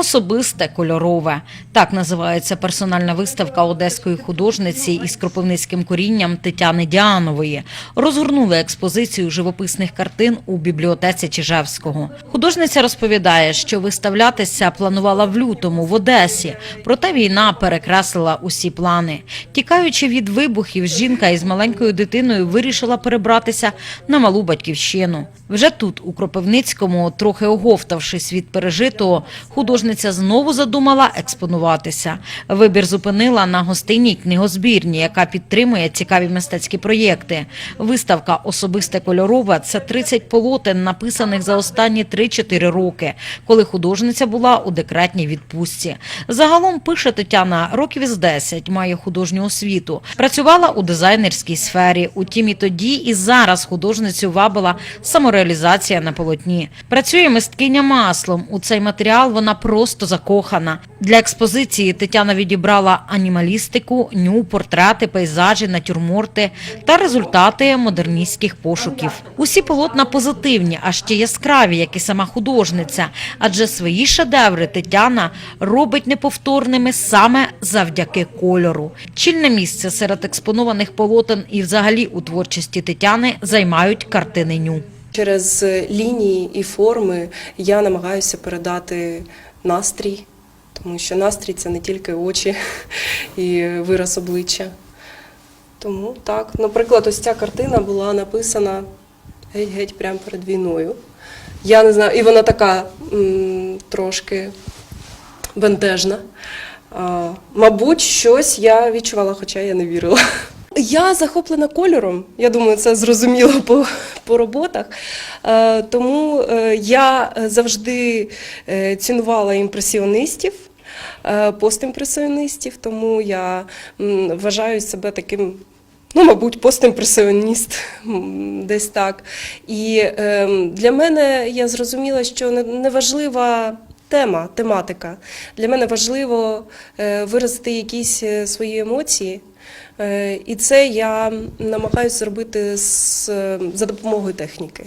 Особисте кольорове так називається персональна виставка одеської художниці із кропивницьким корінням Тетяни Діанової. Розгорнули експозицію живописних картин у бібліотеці Чижевського. Художниця розповідає, що виставлятися планувала в лютому в Одесі, проте війна перекреслила усі плани. Тікаючи від вибухів, жінка із маленькою дитиною вирішила перебратися на малу батьківщину. Вже тут, у Кропивницькому, трохи оговтавшись від пережитого, художниця знову задумала експонуватися. Вибір зупинила на гостинній книгозбірні, яка підтримує цікаві мистецькі проєкти. Виставка Особисте кольорове це 30 полотен, написаних за останні 3-4 роки, коли художниця була у декретній відпустці. Загалом пише Тетяна років із 10, має художню освіту. Працювала у дизайнерській сфері. Утім, і тоді, і зараз художницю вабила самореалізація на полотні. Працює мисткиня маслом. У цей матеріал вона просто закохана. Для експозиції Тетяна відібрала анімалістику, ню, портрети, пейзажі, натюрморти та результати модерністських пошуків. Усі полотна позитивні, а ще яскраві, як і сама художниця. Адже свої шедеври Тетяна робить неповторними саме завдяки кольору. Чільне місце серед експонованих полотен і взагалі у творчості Тетяни займають картини ню. Через лінії і форми я намагаюся передати настрій, тому що настрій це не тільки очі і вираз обличчя. Тому так, наприклад, ось ця картина була написана геть-геть прямо перед війною. Я не знаю, і вона така м, трошки бентежна. А, мабуть, щось я відчувала, хоча я не вірила. Я захоплена кольором. Я думаю, це зрозуміло по, по роботах. Е, тому е, я завжди е, цінувала імпресіоністів. е, Постімпресіоністів, тому я вважаю себе таким, ну, мабуть, постімпресіоніст, десь так. І е, для мене я зрозуміла, що не- неважлива тема, тематика. Для мене важливо е, виразити якісь е, свої емоції. Е, І це я намагаюся зробити з, за допомогою техніки.